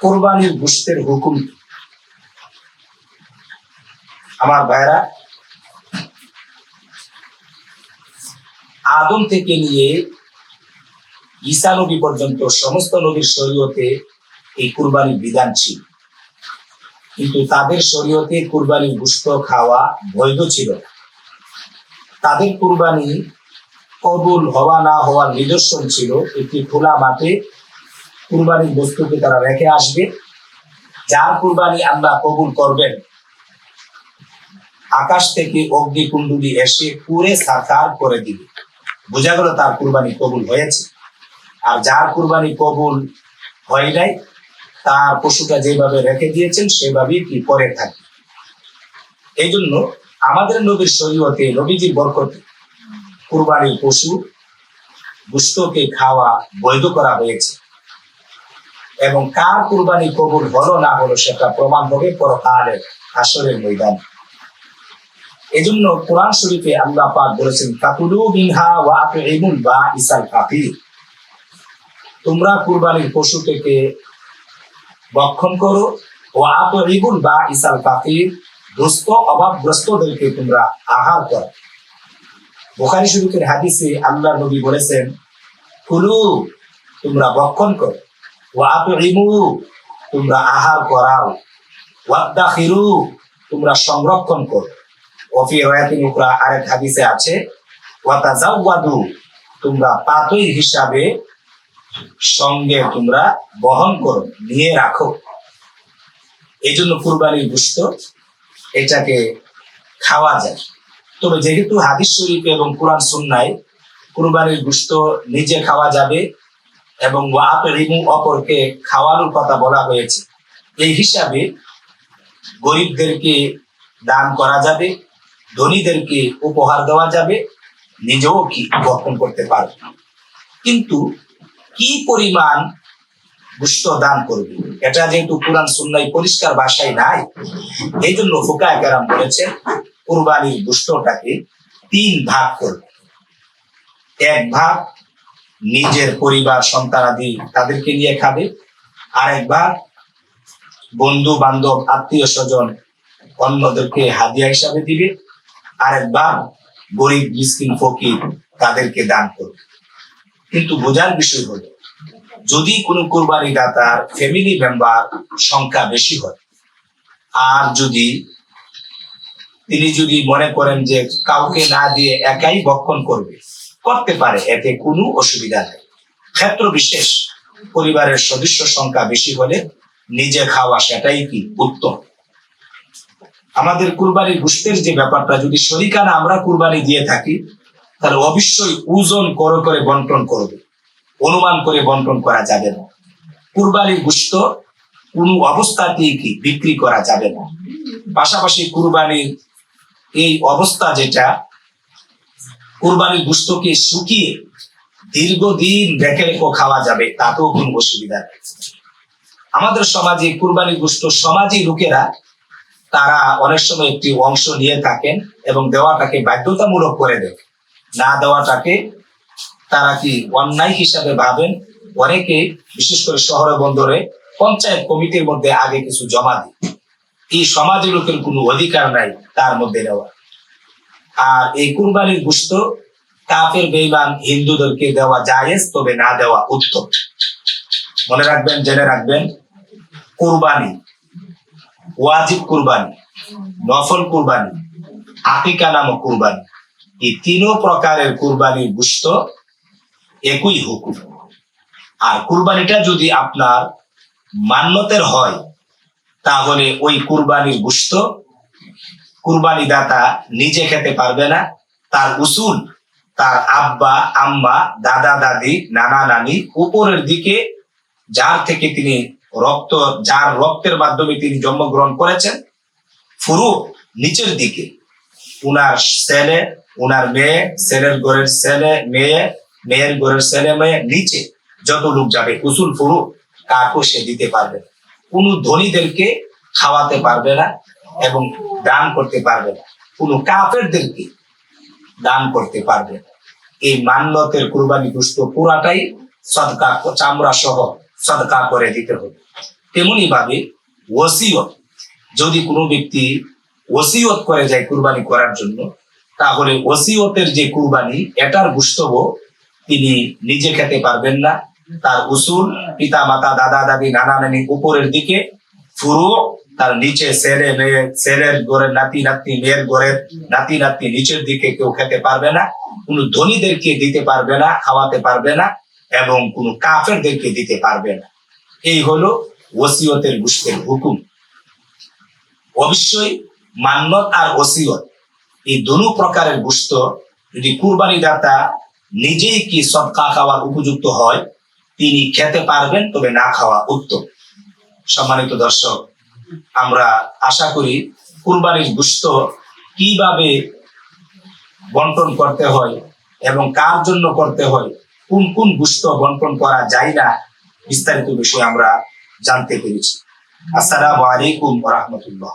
কোরবানির গোষ্ঠের হুকুম আমার ভাইরা, আদম থেকে নিয়ে ঈসা নবী পর্যন্ত সমস্ত নবীর শরীয়তে এই কুরবানির বিধান ছিল। কিন্তু তাদের শরীয়তে কুরবানির গুস্ত খাওয়া বৈধ ছিল তাদের কুরবানি কবুল হওয়া না হওয়ার নিদর্শন ছিল একটি খোলা মাঠে কুরবানির বস্তুকে তারা রেখে আসবে। যার কুরবানি আল্লাহ কবুল করবেন, আকাশ থেকে অগ্নিকুণ্ডলী এসে পুরে সাকার করে দিবে। বোঝা গেল তার কুরবানি কবুল হয়েছে। আর যার কুরবানি কবুল হয় নাই, তার পশুটা যেভাবে রেখে দিয়েছেন, সেভাবেই কি পরে থাকে। এই জন্য আমাদের নবীর শরীয়তে নবীজির বরকতে কুরবানির পশু গুস্তকে খাওয়া বৈধ করা হয়েছে। এবং কার কুরবানি কবুল হলো না হলো সেটা প্রমাণ হবে পরকালের আসরের ময়দান। এজন্য কোরআন শরীফে আল্লাহ পাক বলেছেন কাকুলু মিনহা ওয়া আতিমুল বা ইসাল ফাকির। তোমরা কুরবানির পশু থেকে বক্ষণ করো ও আতিমুল বা ইসাল ফাকির। দুস্থ, অভাবগ্রস্তদেরকে তোমরা আহার করো। বুখারী শরীফের হাদিসে আল্লাহ নবী বলেছেন, কুলু, তোমরা বক্ষণ করো। তোমরা আহার করাও। ওয়াদ্দাখিরু তোমরা সংরক্ষণ করো। ওফি রয়াতিন উকরা আরেক হাদিসে আছে, ওয়াতাজাওয়াদু, তোমরা পাতই হিসাবে সঙ্গে তোমরা বহন করো, নিয়ে রাখো। এই জন্য কুরবানির গুস্ত এটাকে খাওয়া যায়। তবে যেহেতু হাদিস শরীফ এবং কোরআন সুন্নায় কুরবানির গুস্ত নিজে খাওয়া যাবে এবং রিমু অপরকে খাওয়ানোর কথা বলা হয়েছে। এই হিসাবে গরিবদেরকে দান করা যাবে, ধনীদেরকে উপহার দেওয়া যাবে, নিজেও কি বর্তন করতে পারবে কিন্তু কি পরিমাণ গুস্ত দান করবে? এটা যেহেতু কোরআন সুন্নাই পরিষ্কার ভাষায় নাই এই জন্য ফোকা কেরাম বলেছেন, কুরবানির গুস্তটাকে তিন ভাগ করবে। এক ভাগ নিজের পরিবার সন্তানাদি তাদেরকে নিয়ে খাবে। আরেক ভাগ বন্ধু, বান্ধব, আত্মীয় স্বজন অন্যদেরকে হাদিয়া হিসাবে দিবে। আরেকবার গরিব, মিসকিন, ফকির তাদেরকে দান করবে। কিন্তু বোঝার বিষয় হলো, যদি কোনো কোরবানি দাতার ফ্যামিলি মেম্বার সংখ্যা বেশি হয়, আর যদি তিনি যদি মনে করেন যে কাউকে না দিয়ে একাই বক্ষণ করবে করতে পারে, এতে কোনো অসুবিধা নেই। ক্ষেত্র বিশেষ, পরিবারের সদস্য সংখ্যা বেশি হলে নিজে খাওয়া সেটাই কি উত্তম। আমাদের কুরবানির গুস্তের যে ব্যাপারটা, যদি শরিকানা আমরা কুরবানি দিয়ে থাকি, তাহলে অবশ্যই ওজন করে করে বন্টন করবে। অনুমান করে বন্টন করা যাবে না। কুরবানির গুস্ত কোনো অবস্থাতেই কি বিক্রি করা যাবে না। পাশাপাশি কুরবানির এই অবস্থা যেটা কুরবানির গুস্তকে শুকিয়ে দীর্ঘদিন রেখে রেখে খাওয়া যাবে, তাতেও কোনো অসুবিধা নেই। আমাদের সমাজে কুরবানির গুস্ত সমাজী লোকেরা, তারা অনেক সময় একটি অংশ নিয়ে থাকেন এবং দেওয়াটাকে বাধ্যতামূলক করে দেন। না দেওয়াটাকে তারা কি অন্যায় হিসাবে ভাবেন? অনেকে, বিশেষ করে শহরে বন্দরে, পঞ্চায়েত কমিটির মধ্যে আগে কিছু জমা দিই এই সমাজের লোকের কোনো অধিকার নাই তার মধ্যে নেওয়া আর এই কুরবানির গুস্ত কাফের বেইমান হিন্দুদেরকে দেওয়া জায়েজ, তবে না দেওয়া উত্তম। মনে রাখবেন, জেনে রাখবেন, কুরবানি, ওয়াজিব কুরবানি, নফল কুরবানি, আকিকা নামক কুরবানি, এই তিনও প্রকারের কুরবানির গুস্ত একই হুকুম। আর কুরবানিটা যদি আপনার মান্যতের হয়, তাহলে ওই কুরবানির গুস্ত কুরবানি দাতা নিজে খেতে পারবে না। তার উসুল, তার আব্বা, আম্মা, দাদা, দাদি, নানা, নানি উপরের দিকে যার থেকে তিনি রক্ত, যার রক্তের মাধ্যমে তিনি জন্মগ্রহণ করেছেন ফুরু নিচের দিকে। উনার ছেলে, উনার মেয়ে, ছেলের ঘরের ছেলে, মেয়ে, মেয়ের ঘরের ছেলে, মেয়ে নিচে যত লোক যাবে, উসুল ফুরু কাকু সে দিতে পারবে। কোনো ধনীদেরকে খাওয়াতে পারবে না। এবং দান করতে পারবে না। কোনো কাফেরদেরকে দান করতে পারবে না। এই মান্যতের কুরবানি দুষ্ট পুরাটাই সদকা চামড়া সহ সদকা করে দিতে হবে। তেমনি ভাবে ওসিয়ত, যদি কোনো ব্যক্তি ওসিয়ত করে যায় কুরবানি করার জন্য, তাহলে ওসিয়তের যে কুরবানি, এটার গুস্তব তিনি নিজে খেতে পারবেন না। তার উসুল পিতা মাতা দাদা দাদি নানা নানি উপরের দিকে ফুরু তার নিচে ছেলে মেয়ে ছেলের ঘরের নাতি, নাতনি, মেয়ের ঘরের নাতি, নাতনি নিচের দিকে কেউ খেতে পারবে না, কোনো ধনীদেরকে দিতে পারবে না, খাওয়াতে পারবে না, এবং কোনো কাফেরদেরকে দিতে পারবে না। এই হলো ওসিয়তের গুষ্টের হুকুম। অবশ্যই মান্যত আর ওসিয়ত, এই দুনো প্রকারের গুস্ত যদি কুরবানি দাতা নিজেই কি সদকা খাওয়ার উপযুক্ত হয়, তিনি খেতে পারবেন, তবে না খাওয়া উত্তম। সম্মানিত দর্শক আমরা আশা করি কুরবানির গুস্ত কীভাবে বন্টন করতে হয় এবং কার জন্য করতে হয়, কোন কোন গুস্ত বন্টন করা যায় না, বিস্তারিত বিষয়ে আমরা জানতে পেরেছি। আসসালামু আলাইকুম রহমতুল্লাহ।